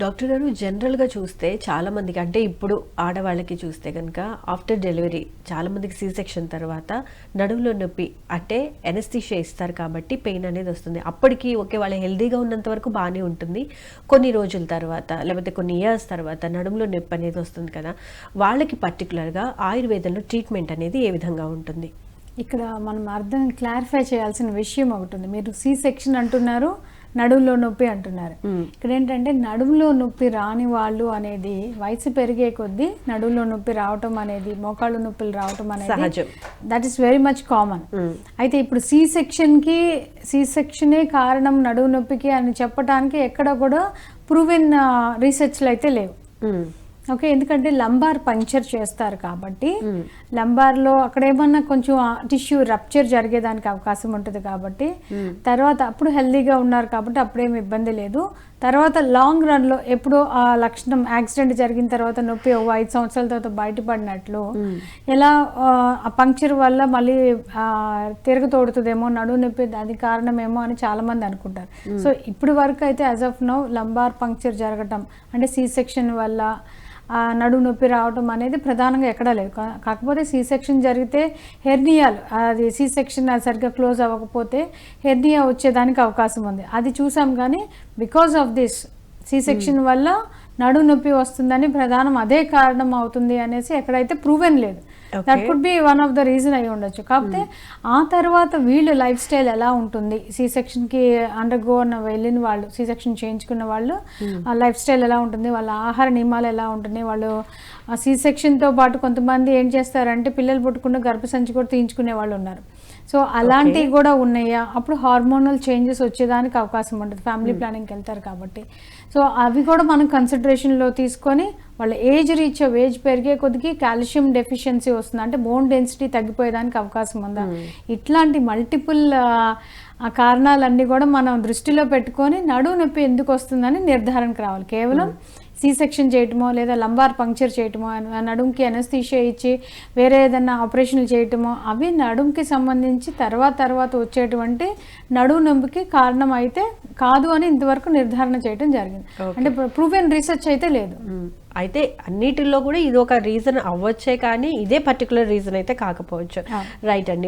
Doctor గారు జనరల్గా చూస్తే చాలామందికి అంటే ఇప్పుడు ఆడవాళ్ళకి చూస్తే కనుక ఆఫ్టర్ డెలివరీ చాలామందికి సీ సెక్షన్ తర్వాత నడుములో నొప్పి అంటే ఎనస్థిషియా ఇస్తారు కాబట్టి పెయిన్ అనేది వస్తుంది. అప్పటికి ఓకే వాళ్ళు హెల్దీగా ఉన్నంత వరకు బాగానే ఉంటుంది. కొన్ని రోజుల తర్వాత లేకపోతే కొన్ని ఇయర్స్ తర్వాత నడుములో నొప్పి అనేది వస్తుంది కదా వాళ్ళకి పర్టికులర్గా ఆయుర్వేదంలో ట్రీట్మెంట్ అనేది ఏ విధంగా ఉంటుంది? ఇక్కడ మనం అర్థం క్లారిఫై చేయాల్సిన విషయం ఒకటి ఉంది. మీరు సి సెక్షన్ అంటున్నారు నడుములో నొప్పి అంటున్నారు. ఇక్కడ ఏంటంటే నడుములో నొప్పి రాని వాళ్ళు అనేది వయసు పెరిగే కొద్దీ నడుములో నొప్పి రావటం అనేది మోకాళ్ళు నొప్పులు రావటం అనేది. That is very much common. అయితే ఇప్పుడు సి సెక్షన్కి సి సెక్షనే కారణం నడుము నొప్పికి అని చెప్పడానికి ఎక్కడ కూడా ప్రూవెన్ రీసెర్చ్లు అయితే లేవు. ఓకే ఎందుకంటే లంబార్ పంక్చర్ చేస్తారు కాబట్టి లంబార్లో అక్కడ ఏమన్నా కొంచెం టిష్యూ రప్చర్ జరిగేదానికి అవకాశం ఉంటుంది కాబట్టి తర్వాత అప్పుడు హెల్దీగా ఉన్నారు కాబట్టి అప్పుడేమి ఇబ్బంది లేదు. తర్వాత లాంగ్ రన్లో ఎప్పుడో ఆ లక్షణం యాక్సిడెంట్ జరిగిన తర్వాత నొప్పి ఓ ఐదు సంవత్సరాల తర్వాత బయటపడినట్లు ఎలా ఆ, పంక్చర్ వల్ల మళ్ళీ తిరగతోడుతుందేమో నడువు నొప్పి అది కారణమేమో అని చాలా మంది అనుకుంటారు సో ఇప్పుడు వరకు అయితే as of now lumbar puncture జరగటం అంటే సి సెక్షన్ వల్ల నడుము నొప్పి రావటం అనేది ప్రధానంగా ఎక్కడా లేదు కాకపోతే సి సెక్షన్ జరిగితే హెర్నియాలు అది సి సెక్షన్ సరిగ్గా క్లోజ్ అవ్వకపోతే హెర్నియా వచ్చేదానికి అవకాశం ఉంది. అది చూసాం కానీ because of this C section వల్ల నడుము నొప్పి వస్తుందని ప్రధానం అదే కారణం అవుతుంది అనేసి ఎక్కడైతే ప్రూవెన్ లేదు. That could be one of the reason అయి ఉండొచ్చు. కాకపోతే ఆ తర్వాత వీళ్ళు లైఫ్ స్టైల్ ఎలా ఉంటుంది? సి సెక్షన్కి అండర్ గో అన్న వెళ్ళిన వాళ్ళు సి సెక్షన్ చేయించుకున్న వాళ్ళు ఆ లైఫ్ స్టైల్ ఎలా ఉంటుంది? వాళ్ళ ఆహార నియమాలు ఎలా ఉంటున్నాయి? వాళ్ళు ఆ సి సెక్షన్తో పాటు కొంతమంది ఏం చేస్తారంటే పిల్లలు పుట్టుకున్న గర్భసంచి కూడా తీయించుకునే వాళ్ళు ఉన్నారు. సో అలాంటివి కూడా ఉన్నాయా? అప్పుడు హార్మోనల్ చేంజెస్ వచ్చేదానికి అవకాశం ఉంటుంది. ఫ్యామిలీ ప్లానింగ్కి వెళ్తారు కాబట్టి. సో అవి కూడా మనం కన్సిడరేషన్లో తీసుకొని వాళ్ళ ఏజ్ రీచ్ ఏజ్ పెరిగే కొద్దికి కాల్షియం డెఫిషియన్సీ వస్తుంది. అంటే బోన్ డెన్సిటీ తగ్గిపోయేదానికి అవకాశం ఉందా? ఇట్లాంటి మల్టిపుల్ ఆ కారణాలన్నీ కూడా మనం దృష్టిలో పెట్టుకొని నడువు నొప్పి ఎందుకు వస్తుందని నిర్ధారణకు రావాలి. కేవలం సి సెక్షన్ చేయటమో లేదా లంబార్ పంక్చర్ చేయటమో నడుముకి అనస్థీషియా ఇచ్చి వేరే ఏదైనా ఆపరేషన్లు చేయటమో అవి నడుముకి సంబంధించి తర్వాత తర్వాత వచ్చేటువంటి నడుము నొప్పికి కారణం అయితే కాదు అని ఇంతవరకు నిర్ధారణ చేయటం జరిగింది. అంటే ప్రూవెన్ రీసెర్చ్ అయితే లేదు. అయితే అన్నిటిలో కూడా ఇది ఒక రీజన్ అవ్వచ్చే కానీ ఇదే పర్టికులర్ రీజన్ అయితే కాకపోవచ్చు. రైట్ అండి.